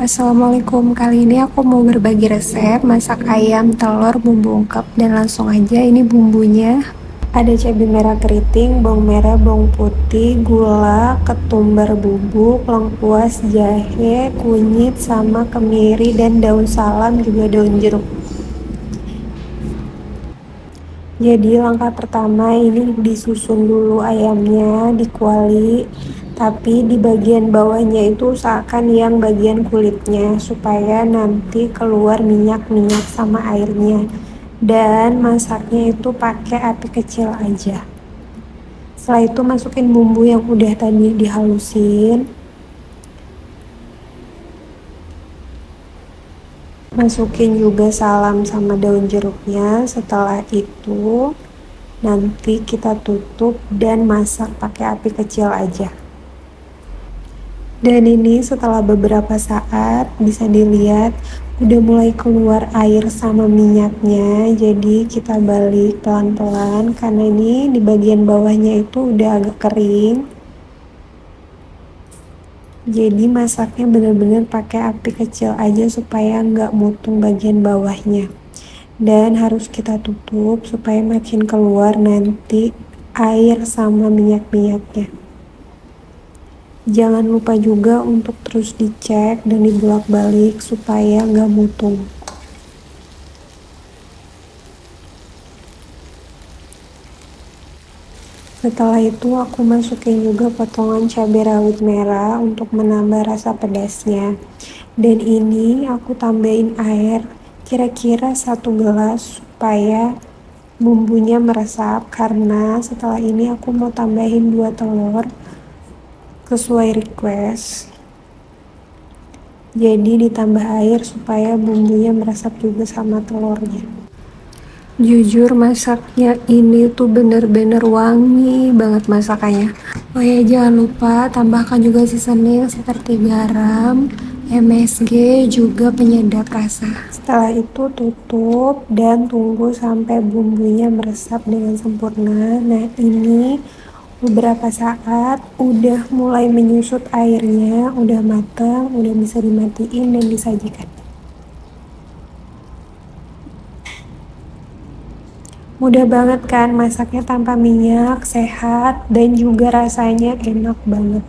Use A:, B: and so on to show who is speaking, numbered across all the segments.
A: assalamualaikum. Kali ini aku mau berbagi resep masak ayam telur bumbu ungkep dan langsung aja ini bumbunya. Ada cabai merah keriting, bawang merah, bawang putih, gula, ketumbar bubuk, lengkuas, jahe, kunyit, sama kemiri dan daun salam juga daun jeruk. Jadi langkah pertama ini disusun dulu ayamnya, dikuali tapi di bagian bawahnya itu usahakan yang bagian kulitnya supaya nanti keluar minyak-minyak sama airnya. Dan masaknya itu pakai api kecil aja. Setelah itu masukin bumbu yang udah tadi dihalusin. Masukin juga salam sama daun jeruknya. Setelah itu nanti kita tutup dan masak pakai api kecil aja dan ini setelah beberapa saat bisa dilihat udah mulai keluar air sama minyaknya. Jadi kita balik pelan-pelan karena ini di bagian bawahnya itu udah agak kering. Jadi masaknya bener-bener pakai api kecil aja supaya nggak mutung bagian bawahnya. Dan harus kita tutup supaya makin keluar nanti air sama minyak-minyaknya Jangan lupa juga untuk terus dicek dan dibolak-balik supaya nggak mutung. Setelah itu aku masukin juga potongan cabai rawit merah untuk menambah rasa pedasnya. Dan ini aku tambahin air kira-kira satu gelas supaya bumbunya meresap karena setelah ini aku mau tambahin dua telur sesuai request. Jadi ditambah air supaya bumbunya meresap juga sama telurnya. Jujur masaknya ini tuh bener-bener wangi banget masakannya. Oh ya jangan lupa tambahkan juga seasoning seperti garam MSG juga penyedap rasa. Setelah itu tutup dan tunggu sampai bumbunya meresap dengan sempurna. Nah ini beberapa saat udah mulai menyusut airnya udah matang udah bisa dimatiin dan disajikan. Mudah banget kan masaknya tanpa minyak sehat dan juga rasanya enak banget.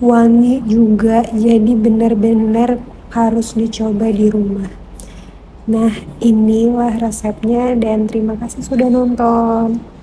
A: Wangi juga jadi bener-bener harus dicoba di rumah. Nah inilah resepnya dan terima kasih sudah nonton